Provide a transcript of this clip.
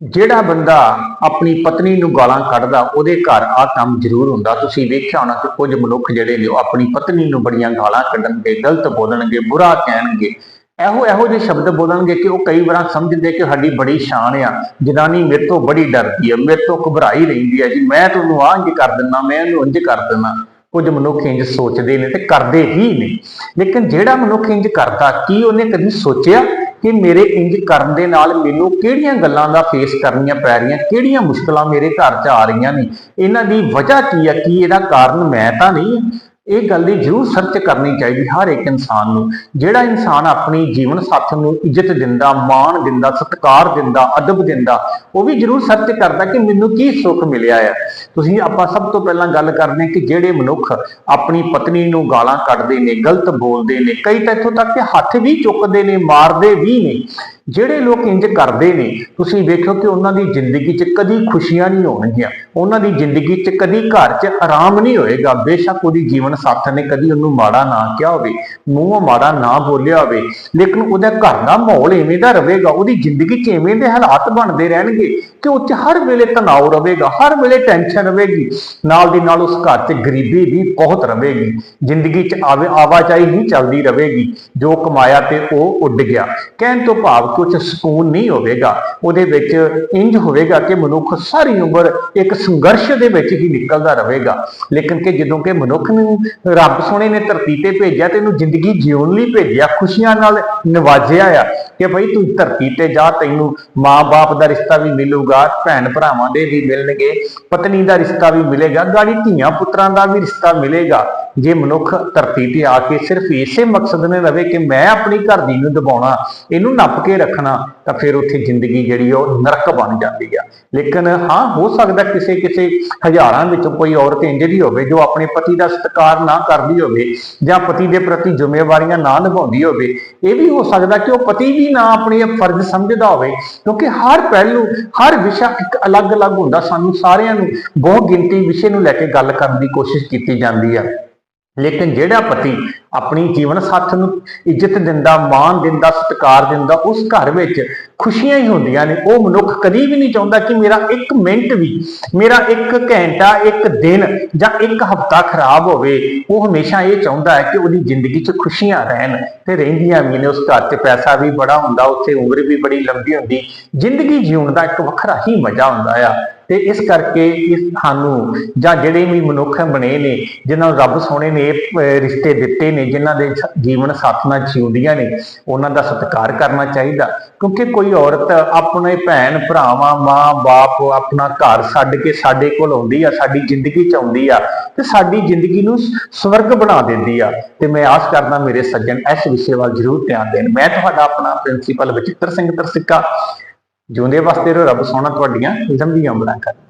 ਜਿਹੜਾ ਬੰਦਾ ਆਪਣੀ ਪਤਨੀ ਨੂੰ ਗਾਲਾਂ ਕੱਢਦਾ, ਉਹਦੇ ਘਰ ਆ ਕੰਮ ਜ਼ਰੂਰ ਹੁੰਦਾ। ਤੁਸੀਂ ਵੇਖਿਆ ਹੋਣਾ ਕਿ ਕੁਝ ਮਨੁੱਖ ਜਿਹੜੇ ਨੇ, ਉਹ ਆਪਣੀ ਪਤਨੀ ਨੂੰ ਬੜੀਆਂ ਗਾਲਾਂ ਕੱਢਣਗੇ, ਗਲਤ ਬੋਲਣਗੇ, ਬੁਰਾ ਕਹਿਣਗੇ। ਇਹੋ ਇਹੋ ਜਿਹੇ ਸ਼ਬਦ ਬੋਲਣਗੇ ਕਿ ਉਹ ਕਈ ਵਾਰ ਸਮਝਦੇ ਕਿ ਸਾਡੀ ਬੜੀ ਸ਼ਾਨ ਆ। ਜਨਾਨੀ ਮੇਰੇ ਤੋਂ ਬੜੀ ਡਰਦੀ ਹੈ ਮੇਰੇ ਤੋਂ ਘਬਰਾਈ ਰਹਿੰਦੀ ਹੈ ਜੀ। ਮੈਂ ਤੁਹਾਨੂੰ ਆਹ ਇੰਜ ਕਰ ਦਿੰਦਾ ਮੈਂ ਇਹਨੂੰ ਇੰਜ ਕਰ ਦਿੰਦਾ ਕੁਝ ਮਨੁੱਖ ਇੰਜ ਸੋਚਦੇ ਨੇ ਤੇ ਕਰਦੇ ਹੀ ਨੇ। ਲੇਕਿਨ ਜਿਹੜਾ ਮਨੁੱਖ ਇੰਜ ਕਰਦਾ, ਕੀ ਉਹਨੇ ਕਦੀ ਸੋਚਿਆ? ਕਿ ਮੇਰੇ ਇੰਜ ਕਰਨ ਦੇ ਨਾਲ ਮੈਨੂੰ ਕਿਹੜੀਆਂ ਗੱਲਾਂ ਦਾ ਫੇਸ ਕਰਨੀਆਂ ਪੈ ਰਹੀਆਂ, ਕਿਹੜੀਆਂ ਮੁਸ਼ਕਲਾਂ ਮੇਰੇ ਘਰ 'ਚ ਆ ਰਹੀਆਂ ਨੇ? ਇਹਨਾਂ ਦੀ ਵਜ੍ਹਾ ਕੀ ਹੈ ਕੀ ਇਹਦਾ ਕਾਰਨ ਮੈਂ ਤਾਂ ਨਹੀਂ ਇਹ ਗੱਲ ਦੀ ਜ਼ਰੂਰ ਸਰਚ ਕਰਨੀ ਚਾਹੀਦੀ ਹਰ ਇੱਕ ਇਨਸਾਨ ਨੂੰ। ਜਿਹੜਾ ਇਨਸਾਨ ਆਪਣੀ ਜੀਵਨ ਸਾਥੀ ਨੂੰ ਇੱਜ਼ਤ ਦਿੰਦਾ, ਮਾਣ ਦਿੰਦਾ, ਸਤਿਕਾਰ ਦਿੰਦਾ, ਅਦਬ ਦਿੰਦਾ, ਉਹ ਵੀ ਜ਼ਰੂਰ ਸਰਚ ਕਰਦਾ ਕਿ ਮੈਨੂੰ ਕੀ ਸੁੱਖ ਮਿਲਿਆ ਹੈ ਤੁਸੀਂ, ਆਪਾਂ ਸਭ ਤੋਂ ਪਹਿਲਾਂ ਗੱਲ ਕਰਦੇ ਹਾਂ ਕਿ ਜਿਹੜੇ ਮਨੁੱਖ ਆਪਣੀ ਪਤਨੀ ਨੂੰ ਗਾਲਾਂ ਕੱਢਦੇ ਨੇ, ਗਲਤ ਬੋਲਦੇ ਨੇ, ਕਈ ਤਾਂ ਇੱਥੋਂ ਤੱਕ ਕਿ ਹੱਥ ਵੀ ਚੁੱਕਦੇ ਨੇ, ਮਾਰਦੇ ਵੀ ਨੇ। ਜਿਹੜੇ ਲੋਕ ਇੰਜ ਕਰਦੇ ਨੇ, ਤੁਸੀਂ ਵੇਖੋ ਕਿ ਉਹਨਾਂ ਦੀ ਜ਼ਿੰਦਗੀ 'ਚ ਕਦੀ ਖੁਸ਼ੀਆਂ ਨਹੀਂ ਹੋਣਗੀਆਂ। ਉਹਨਾਂ ਦੀ ਜ਼ਿੰਦਗੀ 'ਚ ਕਦੀ ਘਰ 'ਚ ਆਰਾਮ ਨਹੀਂ ਹੋਏਗਾ। ਬੇਸ਼ੱਕ ਉਹਦੀ ਜੀਵਨ ਸਾਥੀ ਨੇ ਕਦੀ ਉਹਨੂੰ ਮਾੜਾ ਨਾ ਕਿਹਾ ਹੋਵੇ, ਮੂੰਹੋਂ ਮਾੜਾ ਨਾ ਬੋਲਿਆ ਹੋਵੇ, ਲੇਕਿਨ ਉਹਦਾ ਘਰ ਦਾ ਮਾਹੌਲ ਐਵੇਂ ਦਾ ਰਹੇਗਾ, ਉਹਦੀ ਜ਼ਿੰਦਗੀ 'ਚ ਐਵੇਂ ਦੇ ਹਾਲਾਤ ਬਣਦੇ ਰਹਿਣਗੇ ਕਿ ਉਹ 'ਚ ਹਰ ਵੇਲੇ ਤਣਾਅ ਰਹੇਗਾ, ਹਰ ਵੇਲੇ ਟੈਨਸ਼ਨ ਰਹੇਗੀ, ਨਾਲ ਦੀ ਨਾਲ ਉਸ ਘਰ 'ਚ ਗਰੀਬੀ ਵੀ ਬਹੁਤ ਰਹੇਗੀ, ਜ਼ਿੰਦਗੀ 'ਚ ਆਵੇ, ਆਵਾਜਾਈ ਨਹੀਂ ਚੱਲਦੀ ਰਹੇਗੀ, ਜੋ ਕਮਾਇਆ ਤੇ ਉਹ ਉੱਡ ਗਿਆ। ਕਹਿਣ ਤੋਂ ਭਾਵ ਕੁਝ ਸਕੂਨ ਨਹੀਂ ਹੋਵੇਗਾ, ਉਹਦੇ ਵਿੱਚ ਇੰਜ ਹੋਵੇਗਾ ਕਿ ਮਨੁੱਖ ਸਾਰੀ ਉਮਰ ਇੱਕ ਸੰਘਰਸ਼ ਦੇ ਵਿੱਚ ਹੀ ਨਿਕਲਦਾ ਰਹੇਗਾ, ਲੇਕਿਨ ਕਿ ਜਦੋਂ ਕਿ ਮਨੁੱਖ ਨੂੰ ਰੱਬ ਸੋਹਣੇ ਨੇ ਧਰਤੀ ਤੇ ਭੇਜਿਆ, ਤੈਨੂੰ ਜ਼ਿੰਦਗੀ ਜਿਉਣ ਲਈ ਭੇਜਿਆ, ਖੁਸ਼ੀਆਂ ਨਾਲ ਨਿਵਾਜਿਆ ਆ ਕਿ ਭਈ ਤੂੰ ਧਰਤੀ ਤੇ ਜਾ, ਤੈਨੂੰ ਮਾਂ-ਬਾਪ ਦਾ ਰਿਸ਼ਤਾ ਵੀ ਮਿਲੂਗਾ ਭੈਣ ਭਰਾਵਾਂ ਦੇ ਵੀ ਮਿਲਣਗੇ, ਪਤਨੀ ਦਾ ਰਿਸ਼ਤਾ ਵੀ ਮਿਲੇਗਾ, ਗਾੜੀ ਧੀਆਂ ਪੁੱਤਰਾਂ ਦਾ ਵੀ ਰਿਸ਼ਤਾ ਮਿਲੇਗਾ। ਜੇ ਮਨੁੱਖ ਧਰਤੀ ਤੇ ਆ ਕੇ ਸਿਰਫ ਇਸੇ ਮਕਸਦ ਨੇ ਰਵੇ ਕਿ ਮੈਂ ਆਪਣੀ ਘਰ ਦੀ ਨੂੰ ਦਬਾਉਣਾ, ਇਹਨੂੰ ਨੱਪ ਕੇ ਰੱਖਣਾ, ਤਾਂ ਫਿਰ ਉੱਥੇ ਜ਼ਿੰਦਗੀ ਜਿਹੜੀ ਆ, ਉਹ ਨਰਕ ਬਣ ਜਾਂਦੀ ਆ। ਲੇਕਿਨ ਹਾਂ, ਹੋ ਸਕਦਾ ਕਿਸੇ ਕਿਸੇ ਹਜ਼ਾਰਾਂ ਵਿੱਚੋਂ ਕੋਈ ਔਰਤ ਇੰਜ ਦੀ ਹੋਵੇ ਜੋ ਆਪਣੇ ਪਤੀ ਦਾ ਸਤਿਕਾਰ ਨਾ ਕਰਦੀ ਹੋਵੇ ਜਾਂ ਪਤੀ ਦੇ ਪ੍ਰਤੀ ਜ਼ਿੰਮੇਵਾਰੀਆਂ ਨਾ ਨਿਭਾਉਂਦੀ ਹੋਵੇ, ਇਹ ਵੀ ਹੋ ਸਕਦਾ ਕਿ ਉਹ ਪਤੀ ਵੀ ਨਾ ਆਪਣੇ ਫਰਜ਼ ਸਮਝਦਾ ਹੋਵੇ, ਕਿਉਂਕਿ ਹਰ ਪਹਿਲੂ, ਹਰ ਵਿਸ਼ਾ ਇੱਕ ਅਲੱਗ-ਅਲੱਗ ਹੁੰਦਾ। ਸਾਨੂੰ ਸਾਰਿਆਂ ਨੂੰ ਬਹੁ ਗਿਣਤੀ ਵਿਸ਼ੇ ਨੂੰ ਲੈ ਕੇ ਗੱਲ ਕਰਨ ਦੀ ਕੋਸ਼ਿਸ਼ ਕੀਤੀ ਜਾਂਦੀ ਹੈ ਲੇਕਿਨ ਜਿਹੜਾ ਪਤੀ ਆਪਣੀ ਜੀਵਨ ਸਾਥ ਨੂੰ ਇੱਜ਼ਤ ਦਿੰਦਾ, ਮਾਣ ਦਿੰਦਾ, ਸਤਿਕਾਰ ਦਿੰਦਾ, ਉਸ ਘਰ ਵਿੱਚ ਖੁਸ਼ੀਆਂ ਹੀ ਹੁੰਦੀਆਂ ਨੇ। ਉਹ ਮਨੁੱਖ ਕਦੀ ਵੀ ਨਹੀਂ ਚਾਹੁੰਦਾ ਕਿ ਮੇਰਾ ਇੱਕ ਮਿੰਟ ਵੀ, ਮੇਰਾ ਇੱਕ ਘੰਟਾ, ਇੱਕ ਦਿਨ ਜਾਂ ਇੱਕ ਹਫ਼ਤਾ ਖਰਾਬ ਹੋਵੇ। ਉਹ ਹਮੇਸ਼ਾ ਇਹ ਚਾਹੁੰਦਾ ਹੈ ਕਿ ਉਹਦੀ ਜ਼ਿੰਦਗੀ 'ਚ ਖੁਸ਼ੀਆਂ ਰਹਿਣ ਤੇ ਰਹਿੰਦੀਆਂ ਵੀ ਨੇ। ਉਸ ਘਰ 'ਚ ਪੈਸਾ ਵੀ ਬੜਾ ਹੁੰਦਾ, ਉੱਥੇ ਉਮਰ ਵੀ ਬੜੀ ਲੰਬੀ ਹੁੰਦੀ। ਜ਼ਿੰਦਗੀ ਜਿਉਣ ਦਾ ਇੱਕ ਵੱਖਰਾ ਹੀ ਮਜ਼ਾ ਹੁੰਦਾ ਆ। ਤੇ ਇਸ ਕਰਕੇ ਇਸ ਸਾਨੂੰ ਜਾਂ ਜਿਹੜੇ ਵੀ ਮਨੁੱਖ ਬਣੇ ਨੇ, ਜਿਨ੍ਹਾਂ ਨੂੰ ਰੱਬ ਸੋਹਣੇ ਨੇ ਰਿਸ਼ਤੇ ਦਿੱਤੇ ਨੇ, ਜਿਨ੍ਹਾਂ ਦੇ ਸ- ਜੀਵਨ ਸਾਥੀਆਂ ਜਿਉਂਦੀਆਂ ਨੇ, ਉਹਨਾਂ ਦਾ ਸਤਿਕਾਰ ਕਰਨਾ ਚਾਹੀਦਾ। ਕਿਉਂਕਿ ਕੋਈ ਔਰਤ ਆਪਣੇ ਭੈਣ, ਭਰਾਵਾਂ, ਮਾਂ, ਬਾਪ ਆਪਣਾ ਘਰ ਛੱਡ ਕੇ ਸਾਡੇ ਕੋਲ ਆਉਂਦੀ ਆ, ਸਾਡੀ ਜ਼ਿੰਦਗੀ ਚ ਆਉਂਦੀ ਆ, ਤੇ ਸਾਡੀ ਜ਼ਿੰਦਗੀ ਨੂੰ ਸਵਰਗ ਬਣਾ ਦਿੰਦੀ ਆ। ਤੇ ਮੈਂ ਆਸ ਕਰਦਾ ਮੇਰੇ ਸੱਜਣ ਇਸ ਵਿਸ਼ੇ ਵੱਲ ਜ਼ਰੂਰ ਧਿਆਨ ਦੇਣ। ਮੈਂ ਤੁਹਾਡਾ ਆਪਣਾ ਪ੍ਰਿੰਸੀਪਲ ਵਿਚਿੱਤਰ ਸਿੰਘ ਤਰਸਿੱਕਾ। ਜਿਉਂਦੇ ਵਾਸਤੇ ਰਹੋ ਰੱਬ ਸੋਹਣਾ ਤੁਹਾਡੀਆਂ ਲੰਬੀਆਂ ਉਮਰਾਂ ਕਰੇ।